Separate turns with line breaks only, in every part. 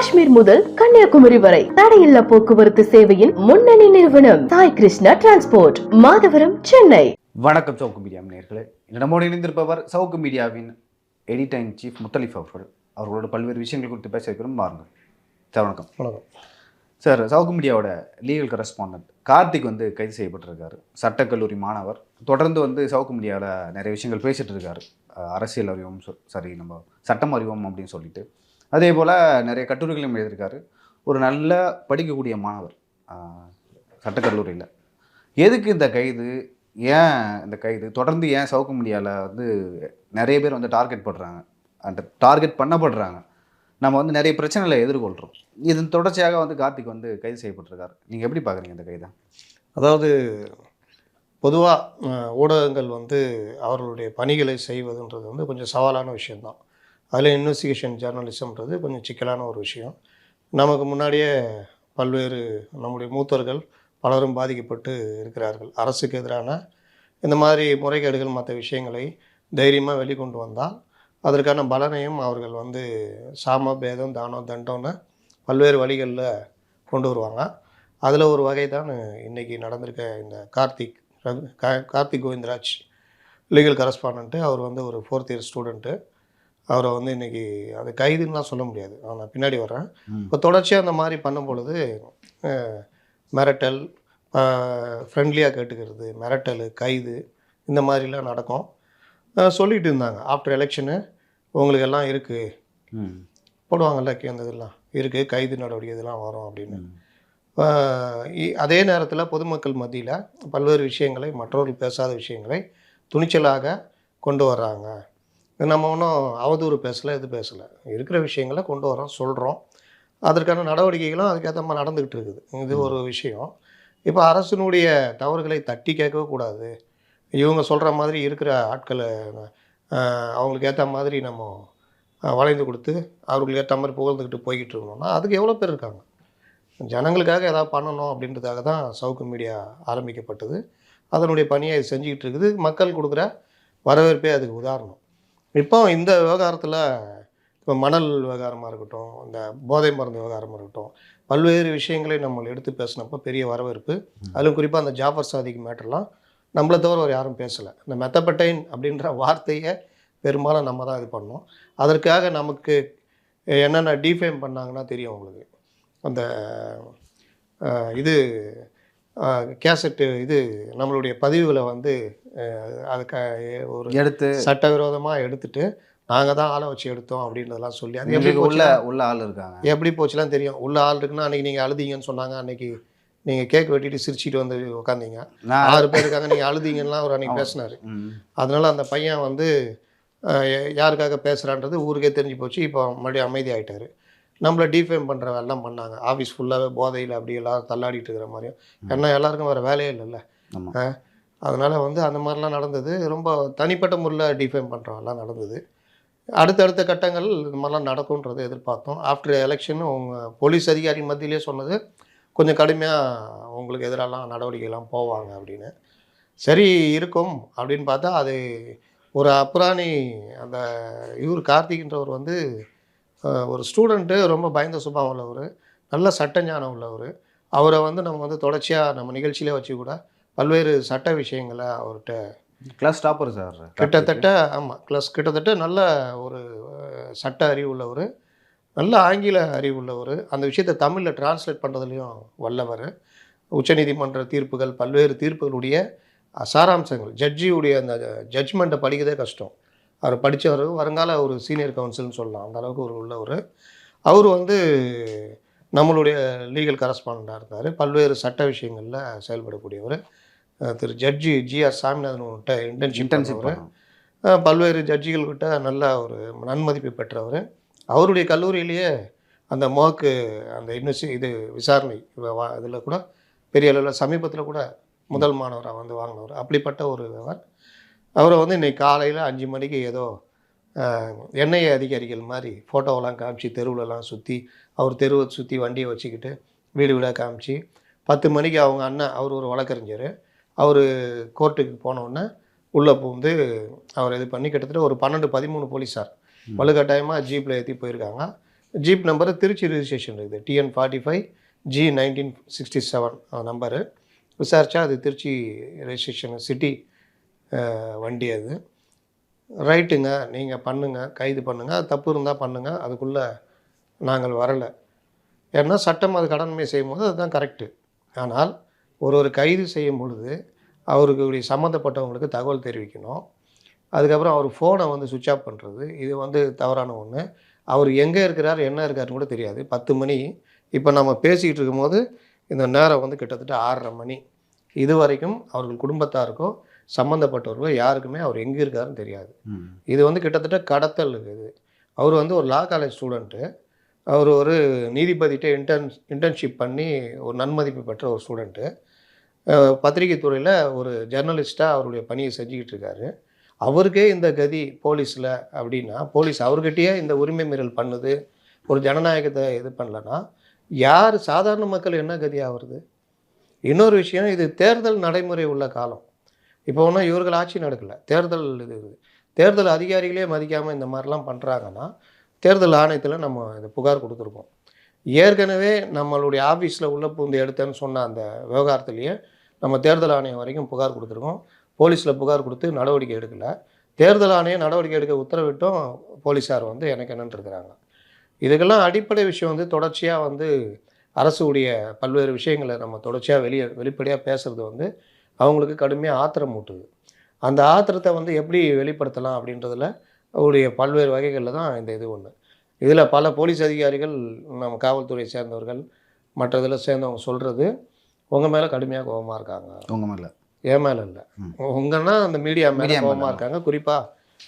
காஷ்மீர் முதல் கன்னியாகுமரி வரை தடையில்லா போக்குவரத்து சேவையின் முன்னணி நிறுவனம் சாய் கிருஷ்ணா டிரான்ஸ்போர்ட் மாதவரம் சென்னை.
வணக்கம் சவுக்கு மீடியா நேர்களே. நம்மோடு இணைந்திருப்பவர் சவுக்கு மீடியாவின் எடிட்டர் இன் சீஃப் முத்தலிஃப் அவர்கள். அவர்களோட பல்வேறு விஷயங்கள் குறித்து பேச இருக்கிறோம் பாருங்கள் சார் வணக்கம்.
வணக்கம்.
சார் சவுக்கு மீடியாவோட லீகல் கரஸ்பாண்டன்ட் கார்த்திக் வந்து கைது செய்யப்பட்டிருக்காரு. சட்டக்கல்லூரி மாணவர். தொடர்ந்து வந்து சவுக்கு மீடியாவில் நிறைய விஷயங்கள் பேசிட்டு இருக்காரு. அரசியல் அறிவோம் சாரி நம்ம சட்டம் அறிவோம் அப்படின்னு சொல்லிட்டு. அதே போல் நிறைய கட்டுரைகளும் எழுதியிருக்காரு. ஒரு நல்ல படிக்கக்கூடிய மாணவர். சட்டக்கல்லூரியில். எதுக்கு இந்த கைது? ஏன் இந்த கைது? தொடர்ந்து ஏன் சவுக்கு மீடியாவில் வந்து நிறைய பேர் வந்து டார்கெட் பண்ணுறாங்க அந்த டார்கெட் பண்ணப்படுறாங்க. நம்ம வந்து நிறைய பிரச்சனைகளை எதிர்கொள்கிறோம் இதன் தொடர்ச்சியாக வந்து கார்த்திக் வந்து கைது செய்யப்பட்டிருக்காரு. நீங்கள் எப்படி பார்க்குறீங்க இந்த கைதை?
அதாவது பொதுவாக ஊடகங்கள் வந்து அவர்களுடைய பணிகளை செய்வதுன்றது வந்து கொஞ்சம் சவாலான விஷயம்தான். அதில் இன்வெஸ்டிகேஷன் ஜேர்னலிசம்ன்றது கொஞ்சம் சிக்கலான ஒரு விஷயம். நமக்கு முன்னாடியே பல்வேறு நம்முடைய மூத்தர்கள் பலரும் பாதிக்கப்பட்டு இருக்கிறார்கள். அரசுக்கு எதிரான இந்த மாதிரி முறைகேடுகள் மற்ற விஷயங்களை தைரியமாக வெளிக்கொண்டு வந்தால் அதற்கான பலனையும் அவர்கள் வந்து சாம பேதம் தானம் தண்டம்னு பல்வேறு வழிகளில் கொண்டு வருவாங்க. அதில் ஒரு வகை தான் இன்றைக்கி நடந்திருக்க இந்த கார்த்திக் ரகு கார்த்திக் கோவிந்தராஜ் லீகல் கரஸ்பாண்ட்டு அவர் வந்து ஒரு ஃபோர்த் இயர் ஸ்டூடெண்ட்டு அவரை வந்து இன்றைக்கி அது கைதுன்னுலாம் சொல்ல முடியாது. நான் பின்னாடி வர்றேன்.
ம்.
இப்போ தொடர்ச்சியாக அந்த மாதிரி பண்ணும் பொழுது மிரட்டல் ஃப்ரெண்ட்லியாக கேட்டுக்கிறது மிரட்டல் கைது இந்த மாதிரிலாம் நடக்கும். சொல்லிட்டு இருந்தாங்க. ஆஃப்டர் எலெக்ஷனு உங்களுக்கு எல்லாம் இருக்குது போடுவாங்கல்ல அந்த இதெல்லாம். இருக்குது கைது நடவடிக்கை இதெல்லாம் வரும் அப்படின்னு. அதே நேரத்தில் பொதுமக்கள் மத்தியில் பல்வேறு விஷயங்களை மற்றவர்கள் பேசாத விஷயங்களை துணிச்சலாக கொண்டு வர்றாங்க. நம்ம ஒன்றும் அவதூறு பேசலை இது பேசலை. இருக்கிற விஷயங்களை கொண்டு வரோம் சொல்கிறோம். அதற்கான நடவடிக்கைகளும் அதுக்கேற்ற மாதிரி நடந்துக்கிட்டு இருக்குது. இது ஒரு விஷயம். இப்போ அரசினுடைய தவறுகளை தட்டி கேட்கவே கூடாது. இவங்க சொல்கிற மாதிரி இருக்கிற ஆட்களை அவங்களுக்கு ஏற்ற மாதிரி நம்ம வளைந்து கொடுத்து அவர்களுக்கு ஏற்ற மாதிரி புகழ்ந்துக்கிட்டு போய்கிட்டு இருக்கணும்னா அதுக்கு எவ்வளோ பேர் இருக்காங்க? ஜனங்களுக்காக ஏதாவது பண்ணணும் அப்படின்றதுக்காக தான் சவுக்கு மீடியா ஆரம்பிக்கப்பட்டது. அதனுடைய பணியை செஞ்சுக்கிட்டு இருக்குது. மக்கள் கொடுக்குற வரவேற்பே அதுக்கு உதாரணம். இப்போ இந்த விவகாரத்தில் இப்போ மணல் விவகாரமாக இருக்கட்டும் இந்த போதை மருந்து விவகாரமாக இருக்கட்டும் பல்வேறு விஷயங்களை நம்ம எடுத்து பேசினப்போ பெரிய வரவேற்பு. அதிலும் குறிப்பாக அந்த ஜாஃபர் சாதிக் மேட்டர்லாம் நம்மளை தவிர ஒரு யாரும் பேசலை. இந்த மெத்தப்பட்டைன் அப்படின்ற வார்த்தையை பெரும்பாலும் நம்ம தான் இது பண்ணோம். அதற்காக நமக்கு என்னென்ன டிஃபேம் பண்ணாங்கன்னா தெரியும் உங்களுக்கு. அந்த இது கேசட்டு இது நம்மளுடைய பதிவுகளை வந்து அதுக்கு ஒரு
எடுத்து
சட்டவிரோதமாக எடுத்துட்டு நாங்கள் தான் ஆளை வச்சு எடுத்தோம் அப்படின்றதெல்லாம் சொல்லி அது எப்படி
உள்ள உள்ள ஆள் இருக்காங்க.
எப்படி போச்சுலாம் தெரியும். உள்ள ஆள் இருக்குன்னா அன்றைக்கி நீங்கள் அழுதீங்கன்னு சொன்னாங்க. அன்னைக்கு நீங்கள் கேக் வெட்டிட்டு சிரிச்சிட்டு வந்து உட்காந்தீங்க ஆறு பேர் இருக்காங்க நீங்கள் அழுதீங்கலாம் அவர் அன்றைக்கி பேசினார். அதனால அந்த பையன் வந்து யாருக்காக பேசுகிறான்றது ஊருக்கே தெரிஞ்சு போச்சு. இப்போ மறுபடியும் அமைதி ஆயிட்டாரு நம்மளை டிஃபேம் பண்ணுற வேலைலாம் பண்ணாங்க. ஆஃபீஸ் ஃபுல்லாகவே போதையில் அப்படி எல்லாரும் தள்ளாடிட்டு இருக்கிற மாதிரியும். ஏன்னா எல்லாருக்கும் வேறு வேலையே இல்லைல்ல. அதனால் வந்து அந்த மாதிரிலாம் நடந்தது. ரொம்ப தனிப்பட்ட முறையில் டிஃபேம் பண்ணுறவெல்லாம் நடந்தது. அடுத்தடுத்த கட்டங்கள் இந்த மாதிரிலாம் நடக்கும்ன்றதை எதிர்பார்த்தோம். ஆஃப்டர் எலெக்ஷன் உங்க போலீஸ் அதிகாரி மத்தியிலே சொன்னது கொஞ்சம் கடுமையாக உங்களுக்கு எதிரெல்லாம் நடவடிக்கைலாம் போவாங்க அப்படின்னு. சரி இருக்கும் அப்படின்னு பார்த்தா அது ஒரு அப்புறாணி அந்த இவர் கார்த்திக்ன்றவர் வந்து ஒரு ஸ்டூடெண்ட்டு ரொம்ப பயந்த சுபாவம் உள்ளவர் நல்ல சட்ட ஞானம் உள்ளவர். அவரை வந்து நம்ம வந்து தொடர்ச்சியாக நம்ம நிகழ்ச்சியிலே வச்சு கூட பல்வேறு சட்ட விஷயங்களை அவர்கிட்ட
கிளாஸ் டாப்பர் சார்
கிட்டத்தட்ட ஆமாம் ப்ளஸ் கிட்டத்தட்ட நல்ல ஒரு சட்ட அறிவு உள்ளவர். நல்ல ஆங்கில அறிவு உள்ளவர். அந்த விஷயத்தை தமிழில் டிரான்ஸ்லேட் பண்ணுறதுலையும் வல்லவர். உச்சநீதிமன்ற தீர்ப்புகள் பல்வேறு தீர்ப்புகளுடைய சாராம்சங்கள் ஜட்ஜியுடைய அந்த ஜட்ஜ்மெண்ட்டை படிக்கிறதே கஷ்டம். அவர் படித்தவர் வருங்கால ஒரு சீனியர் கவுன்சில்னு சொல்லலாம். அந்த அளவுக்கு ஒரு உள்ளவர். அவர் வந்து நம்மளுடைய லீகல் கரஸ்பாண்டாக இருந்தார். பல்வேறு சட்ட விஷயங்களில் செயல்படக்கூடியவர். Thiru judge GR Swaminathan internship
internship
அஹ் பல்வேறு ஜட்ஜிகள்கிட்ட நல்ல ஒரு நன்மதிப்பு பெற்றவர். அவருடைய கல்லூரியிலேயே அந்த மோக்கு அந்த யூனிவர்சி இது விசாரணை இதில் கூட பெரிய அளவில் சமீபத்தில் கூட முதல் மாணவராக வந்து வாங்கினவர். அப்படிப்பட்ட ஒரு அவர் வந்து இன்னைக்கு காலையில் அஞ்சு மணிக்கு ஏதோ எண்ணெய் அதிகாரிகள் மாதிரி ஃபோட்டோவெல்லாம் காமிச்சு தெருவுலலாம் சுற்றி அவர் தெருவை சுற்றி வண்டியை வச்சுக்கிட்டு வீடு வீடாக காமிச்சு பத்து மணிக்கு அவங்க அண்ணன் அவர் ஒரு வழக்கறிஞர் அவர் கோர்ட்டுக்கு போனோடனே உள்ளே பூந்து அவர் இது பண்ணி கிட்டத்தட்ட ஒரு பன்னெண்டு பதிமூணு போலீஸார். வலுக்கட்டாயமாக ஜீப்பில் ஏற்றி போயிருக்காங்க. ஜீப் நம்பரு திருச்சி ரிஜிஸ்ட்ரேஷன் இருக்குது. TN forty five G nineteen sixty seven number. விசாரித்தா அது திருச்சி ரெஜிஸ்ட்ரேஷன் சிட்டி வண்டி அது. ரைட்டுங்க நீங்கள் பண்ணுங்கள் கைது பண்ணுங்கள் அது தப்பு இருந்தால் பண்ணுங்கள் அதுக்குள்ளே நாங்கள் வரலை. ஏன்னா சட்டம் அது கடன்மை செய்யும்போது அதுதான் கரெக்டு ஆனால் ஒரு ஒரு கைது செய்யும் பொழுது அவருக்கு சம்மந்தப்பட்டவங்களுக்கு தகவல் தெரிவிக்கணும். அதுக்கப்புறம் அவர் ஃபோனை வந்து சுவிட்ச் ஆஃப் பண்ணுறது இது வந்து தவறான ஒன்று அவர் எங்கே இருக்கிறார் என்ன இருக்காருன்னு கூட தெரியாது. பத்து மணி இப்போ நம்ம பேசிக்கிட்டு இருக்கும்போது இந்த நேரம் வந்து கிட்டத்தட்ட ஆறரை மணி. இது வரைக்கும் அவர்கள் குடும்பத்தாருக்கோ சம்மந்தப்பட்டவர்களோ யாருக்குமே அவர் எங்கே இருக்காருன்னு தெரியாது. இது வந்து கிட்டத்தட்ட கடத்தல் இருக்குது அவர் வந்து ஒரு லா காலேஜ் ஸ்டூடெண்ட்டு அவர் ஒரு நீதிபதிகிட்ட இன்டர்ன் இன்டர்ன்ஷிப் பண்ணி ஒரு நன்மதிப்பு பெற்ற ஒரு ஸ்டூடெண்ட்டு பத்திரிகை துறையில் ஒரு ஜெர்னலிஸ்ட்டாக அவருடைய பணியை செஞ்சுக்கிட்டு இருக்காரு. அவருக்கே இந்த கதி போலீஸில் அப்படின்னா போலீஸ் அவர்கிட்டயே இந்த உரிமை மீறல் பண்ணுது ஒரு ஜனநாயகத்தை இது பண்ணலன்னா யார் சாதாரண மக்கள் என்ன கதி ஆகுறது இன்னொரு விஷயம் இது தேர்தல் நடைமுறை உள்ள காலம். இப்போ ஒன்றும் இவர்கள் ஆட்சி நடக்கலை. தேர்தல் இது தேர்தல் அதிகாரிகளே மதிக்காமல் இந்த மாதிரிலாம் பண்ணுறாங்கன்னா தேர்தல் ஆணையத்தில் நம்ம இந்த புகார் கொடுத்துருக்கோம். ஏற்கனவே நம்மளுடைய ஆஃபீஸில் உள்ள பூந்து எடுத்தேன்னு சொன்ன அந்த விவகாரத்துலேயே நம்ம தேர்தல் ஆணையம் வரைக்கும் புகார் கொடுத்துருக்கோம். போலீஸில் புகார் கொடுத்து நடவடிக்கை எடுக்கலை. தேர்தல் ஆணையம் நடவடிக்கை எடுக்க உத்தரவிட்டும். போலீஸார் வந்து எனக்கு என்னன்ட்டுருக்கிறாங்க இதுக்கெல்லாம் அடிப்படை விஷயம் வந்து தொடர்ச்சியாக வந்து அரசுடைய பல்வேறு விஷயங்களை நம்ம தொடர்ச்சியாக வெளியே வெளிப்படையாக பேசுகிறது வந்து அவங்களுக்கு கடுமையாக ஆத்திரம் ஊட்டுது. அந்த ஆத்திரத்தை வந்து எப்படி வெளிப்படுத்தலாம் அப்படின்றதுல அவருடைய பல்வேறு வகைகளில் தான் இந்த இது ஒன்று இதில் பல போலீஸ் அதிகாரிகள் நம்ம காவல்துறையை சேர்ந்தவர்கள் மற்ற இதில் சேர்ந்தவங்க சொல்கிறது உங்கள் மேலே கடுமையாக கோபமாக இருக்காங்க.
உங்க மேல.
என் மேலே இல்லை. உங்கன்னா அந்த மீடியா மேலே. கோபமாக இருக்காங்க. குறிப்பாக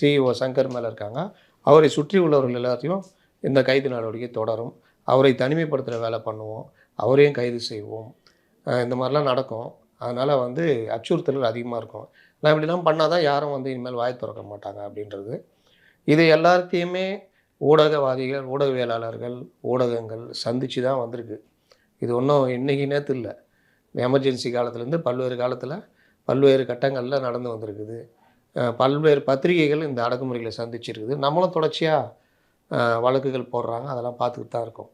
சிஇஓ சங்கர் மேலே இருக்காங்க. அவரை சுற்றி உள்ளவர்கள் எல்லாத்தையும் இந்த கைது நடவடிக்கை தொடரும். அவரை தனிமைப்படுத்துகிற வேலை பண்ணுவோம். அவரையும் கைது செய்வோம். இந்த மாதிரிலாம் நடக்கும். அதனால் வந்து அச்சுறுத்தல்கள் அதிகமாக இருக்கும். நான் இப்படிலாம் பண்ணால் தான் யாரும் வந்து இனிமேல் வாய் திறக்க மாட்டாங்க அப்படின்றது. இது எல்லாத்தையுமே ஊடகவாதிகள் ஊடகவியலாளர்கள் ஊடகங்கள் சந்தித்து தான் வந்திருக்கு. இது ஒன்றும் இன்றைக்கி நேற்று இல்லை. எமர்ஜென்சி காலத்துலேருந்து பல்வேறு காலத்தில் பல்வேறு கட்டங்களில் நடந்து வந்திருக்குது. பல்வேறு பத்திரிகைகள் இந்த அடக்குமுறைகளை சந்திச்சிருக்குது. நம்மளும் தொடர்ச்சியாக வழக்குகள் போடுறாங்க. அதெல்லாம் பார்த்துக்கிட்டு தான் இருக்கோம்.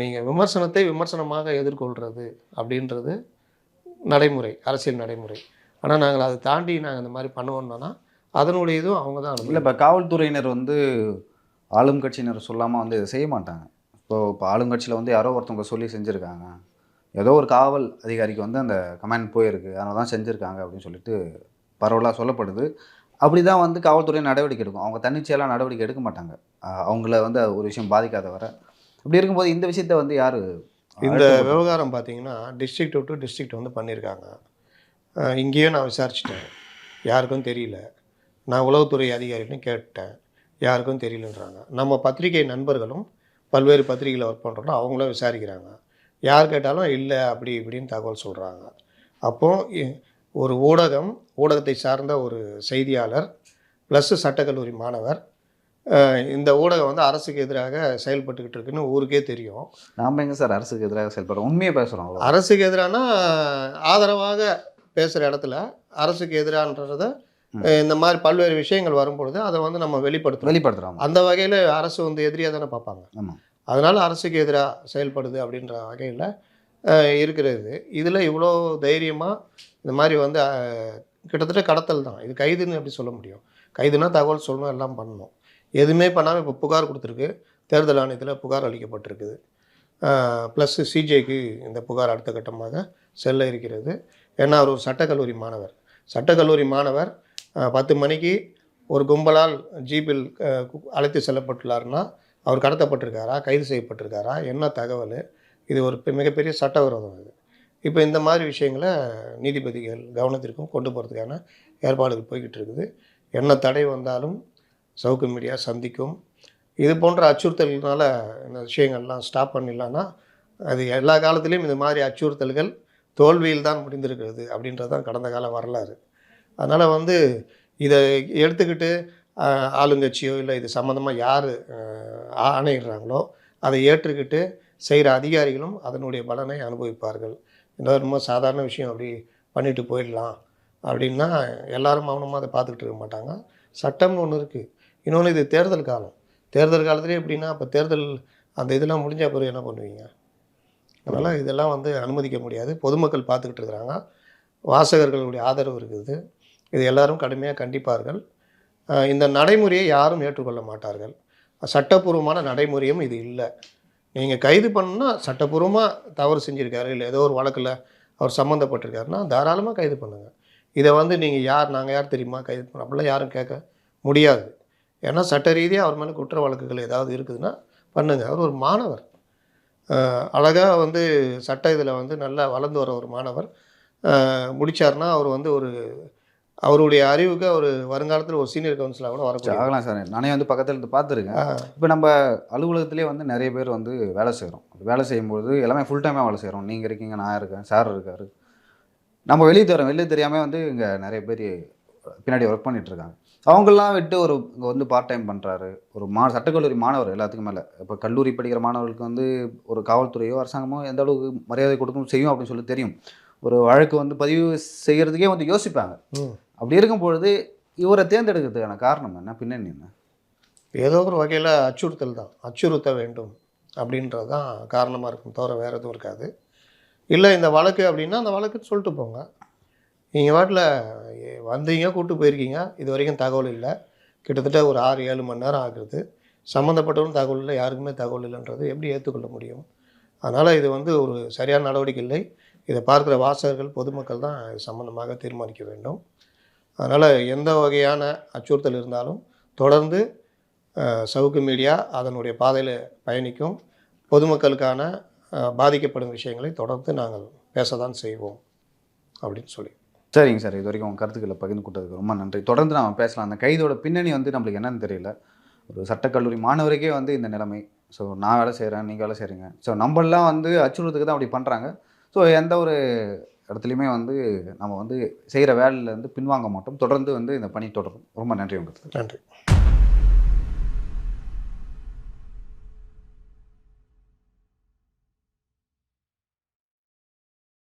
நீங்கள் விமர்சனத்தை விமர்சனமாக எதிர்கொள்கிறது அப்படின்றது நடைமுறை அரசியல் நடைமுறை. ஆனால் நாங்கள் அதை தாண்டி நாங்கள் இந்த மாதிரி பண்ணுவோம்னா அதனுடைய இதுவும் அவங்க தான்
இல்லை இப்போ காவல்துறையினர் வந்து ஆளும் கட்சியினர் சொல்லாமல் வந்து இதை செய்ய மாட்டாங்க. இப்போ இப்போ ஆளுங்கட்சியில் வந்து யாரோ ஒருத்தவங்க சொல்லி செஞ்சுருக்காங்க. ஏதோ ஒரு காவல் அதிகாரிக்கு வந்து அந்த கமெண்ட் போயிருக்கு. அதனால தான் செஞ்சுருக்காங்க அப்படின்னு சொல்லிட்டு பரவலாக சொல்லப்படுது. அப்படி தான் வந்து காவல்துறை நடவடிக்கை எடுக்கும். அவங்க தன்னிச்சையெல்லாம் நடவடிக்கை எடுக்க மாட்டாங்க. அவங்கள வந்து ஒரு விஷயம் பாதிக்காத வர அப்படி இருக்கும்போது இந்த விஷயத்த வந்து யார்
இந்த விவகாரம் பார்த்தீங்கன்னா டிஸ்ட்ரிக்ட் டு டிஸ்ட்ரிக்ட் வந்து பண்ணியிருக்காங்க. இங்கேயும் நான் விசாரிச்சிட்டேன். யாருக்கும் தெரியல. நான் உளவுத்துறை அதிகாரிகிட்டையும் கேட்டேன். யாருக்கும் தெரியலன்றாங்க. நம்ம பத்திரிகை நண்பர்களும் பல்வேறு பத்திரிகையில் ஒர்க் பண்ணுறோம் அவங்களும் விசாரிக்கிறாங்க. யார் கேட்டாலும் இல்லை அப்படி இப்படின்னு தகவல் சொல்கிறாங்க அப்போது ஒரு ஊடகம் ஊடகத்தை சார்ந்த ஒரு செய்தியாளர் ப்ளஸ் சட்டக்கல்லூரி மாணவர் இந்த ஊடகம் வந்து அரசுக்கு எதிராக செயல்பட்டுக்கிட்டு இருக்குன்னு ஊருக்கே தெரியும்.
நாம் எங்க சார் அரசுக்கு எதிராக செயல்படுறோம்? உண்மையை பேசுகிறோம்
அரசுக்கு எதிரானா ஆதரவாக பேசுகிற இடத்துல அரசுக்கு எதிரான்றத இந்த மாதிரி பல்வேறு விஷயங்கள் வரும்பொழுது அதை வந்து நம்ம வெளிப்படுத்துறோம்.
வெளிப்படுத்துகிறோம்
அந்த வகையில் அரசு வந்து எதிரியாக தானே பார்ப்பாங்க. அதனால் அரசுக்கு எதிராக செயல்படுது அப்படின்ற வகையில் இருக்கிறது. இதில் இவ்வளோ தைரியமாக இந்த மாதிரி வந்து கிட்டத்தட்ட கடத்தல் தான். இது கைதுன்னு எப்படி சொல்ல முடியும்? கைதுனா தகவல் சொல்லணும் எல்லாம் பண்ணணும். எதுவுமே பண்ணாமல் இப்போ புகார் கொடுத்துருக்கு. தேர்தல் ஆணையத்தில் புகார் அளிக்கப்பட்டிருக்குது. ப்ளஸ் சிஜேக்கு இந்த புகார் அடுத்த கட்டமாக செல்ல இருக்கிறது. ஏன்னா அவர் ஒரு சட்டக்கல்லூரி மாணவர். சட்டக்கல்லூரி மாணவர் பத்து மணிக்கு ஒரு கும்பலால் ஜீப்பில் அழைத்து செல்லப்பட்டுள்ளார்னா அவர் கடத்தப்பட்டிருக்காரா? கைது செய்யப்பட்டிருக்காரா? என்ன தகவல்? இது ஒரு பெ- மிகப்பெரிய சட்டவிரோதம் இது இப்போ இந்த மாதிரி விஷயங்களை நீதிபதிகள் கவனத்திற்கும் கொண்டு போகிறதுக்கான ஏற்பாடுகள் போய்கிட்டு இருக்குது. என்ன தடை வந்தாலும் சவுக்கு மீடியா சந்திக்கும். இது போன்ற அச்சுறுத்தல்களால் இந்த விஷயங்கள்லாம் ஸ்டாப் பண்ணிடலான்னா அது எல்லா காலத்துலேயும் இந்த மாதிரி அச்சுறுத்தல்கள் தோல்வியில் தான் முடிந்திருக்கிறது அப்படின்றது தான் கடந்த கால வரலாறு. அதனால் வந்து இதை எடுத்துக்கிட்டு ஆளுங்கட்சியோ இல்லை இது சம்மந்தமாக யார் ஆணையிடுறாங்களோ அதை ஏற்றுக்கிட்டு செய்கிற அதிகாரிகளும் அதனுடைய பலனை அனுபவிப்பார்கள். இந்த ரொம்ப சாதாரண விஷயம் அப்படி பண்ணிட்டு போயிடலாம் அப்படின்னா எல்லாரும் மௌனமாக அதை பார்த்துக்கிட்டு இருக்க மாட்டாங்க. சட்டம்னு ஒன்று இருக்குது இன்னொன்று இது தேர்தல் காலம். தேர்தல் காலத்துலேயே எப்படின்னா அப்போ தேர்தல் அந்த இதெல்லாம் முடிஞ்ச பிறகு என்ன பண்ணுவீங்க? அதனால் இதெல்லாம் வந்து அனுமதிக்க முடியாது. பொதுமக்கள் பார்த்துக்கிட்டு இருக்கிறாங்க. வாசகர்களுடைய ஆதரவு இருக்குது. இது எல்லாரும் கடுமையாக கண்டிப்பார்கள். இந்த நடைமுறையை யாரும் ஏற்றுக்கொள்ள மாட்டார்கள். சட்டப்பூர்வமான நடைமுறையும் இது இல்லை. நீங்கள் கைது பண்ணால் சட்டப்பூர்வமாக தவறு செஞ்சுருக்காரு. இல்லை ஏதோ ஒரு வழக்கில் அவர் சம்மந்தப்பட்டிருக்காருன்னா தாராளமாக கைது பண்ணுங்கள் இதை வந்து நீங்கள் யார் நாங்கள் யார் தெரியுமா? கைது பண்ண அப்படிலாம் யாரும் கேட்க முடியாது. ஏன்னா சட்ட ரீதியாக அவர் மேலே குற்ற வழக்குகள் ஏதாவது இருக்குதுன்னா பண்ணுங்கள் அவர் ஒரு மாணவர். அழகாக வந்து சட்ட இதில் வந்து நல்லா வளர்ந்து வர ஒரு மாணவர். முடிச்சாருன்னா அவர் வந்து ஒரு அவருடைய அறிவுக்கு அவர் வருங்காலத்தில் ஒரு சீனியர் கவுன்சிலாக கூட வரக்கூடிய
ஆகலாம் சார் நானே வந்து பக்கத்துல இருந்து பார்த்துருக்கேன். இப்போ நம்ம அலுவலகத்திலே வந்து நிறைய பேர் வந்து வேலை செய்கிறோம் வேலை செய்யும்போது எல்லாமே ஃபுல் டைமாக வேலை செய்கிறோம் நீங்கள் இருக்கீங்க நான் இருக்கேன் சார் இருக்காரு. நம்ம வெளியே தரோம் வெளியே தெரியாமல் வந்து இங்கே நிறைய பேர் பின்னாடி ஒர்க் பண்ணிட்டு இருக்காங்க. அவங்கெல்லாம் விட்டு ஒரு இங்கே வந்து பார்ட் டைம் பண்ணுறாரு ஒரு மா சட்டக்கல்லூரி மாணவர் எல்லாத்துக்கும் மேலே. இப்போ கல்லூரி படிக்கிற மாணவர்களுக்கு வந்து ஒரு காவல்துறையோ அரசாங்கமோ எந்த அளவுக்கு மரியாதை கொடுக்கும் செய்யும் அப்படின்னு சொல்லி தெரியும். ஒரு வழக்கு வந்து பதிவு செய்கிறதுக்கே வந்து யோசிப்பாங்க. அப்படி இருக்கும் பொழுது இவரை தேர்ந்தெடுக்கிறதுக்கான காரணம் என்ன? பின்னணி என்ன?
ஏதோ ஒரு வகையில் அச்சுறுத்தல் தான். அச்சுறுத்த வேண்டும் அப்படின்றது தான் காரணமாக இருக்கும். தவிர வேறு எதுவும் இருக்காது. இல்லை இந்த வழக்கு அப்படின்னா அந்த வழக்கு சொல்லிட்டு போங்க. நீங்கள் வாட்டில் வந்தீங்க கூப்பிட்டு போயிருக்கீங்க. இது வரைக்கும் தகவல் இல்லை. கிட்டத்தட்ட ஒரு ஆறு ஏழு மணி நேரம் ஆகுது. சம்மந்தப்பட்டவரும் தகவல் இல்லை யாருக்குமே தகவல் இல்லைன்றது எப்படி ஏற்றுக்கொள்ள முடியும்? அதனால் இது வந்து ஒரு சரியான நடவடிக்கை இல்லை. இதை பார்க்குற வாசகர்கள் பொதுமக்கள் தான் இது சம்மந்தமாக தீர்மானிக்க வேண்டும். அதனால் எந்த வகையான அச்சுறுத்தல் இருந்தாலும் தொடர்ந்து சவுக்கு மீடியா அதனுடைய பாதையில் பயணிக்கும். பொதுமக்களுக்கான பாதிக்கப்படும் விஷயங்களை தொடர்ந்து நாங்கள் பேச தான் செய்வோம். அப்படின்னு சொல்லி.
சரிங்க சார். இது வரைக்கும் உங்கள் கருத்துக்களை பகிர்ந்து கொடுத்ததுக்கு ரொம்ப நன்றி. தொடர்ந்து நம்ம பேசலாம். அந்த கைதோட பின்னணி வந்து நம்மளுக்கு என்னன்னு தெரியல. ஒரு சட்டக்கல்லூரி மாணவருக்கே வந்து இந்த நிலைமை. ஸோ நான் வேலை செய்கிறேன் நீங்கள் வேலை செய்கிறீங்க ஸோ நம்மளாம் வந்து அச்சுறுத்துக்கு தான் அப்படி பண்ணுறாங்க ஸோ எந்த ஒரு இடத்துலையுமே வந்து நம்ம வந்து செய்கிற வேலையிலேருந்து பின்வாங்க மாட்டோம். தொடர்ந்து வந்து இந்த பணி தொடரும். ரொம்ப நன்றி உங்களுக்கு
நன்றி.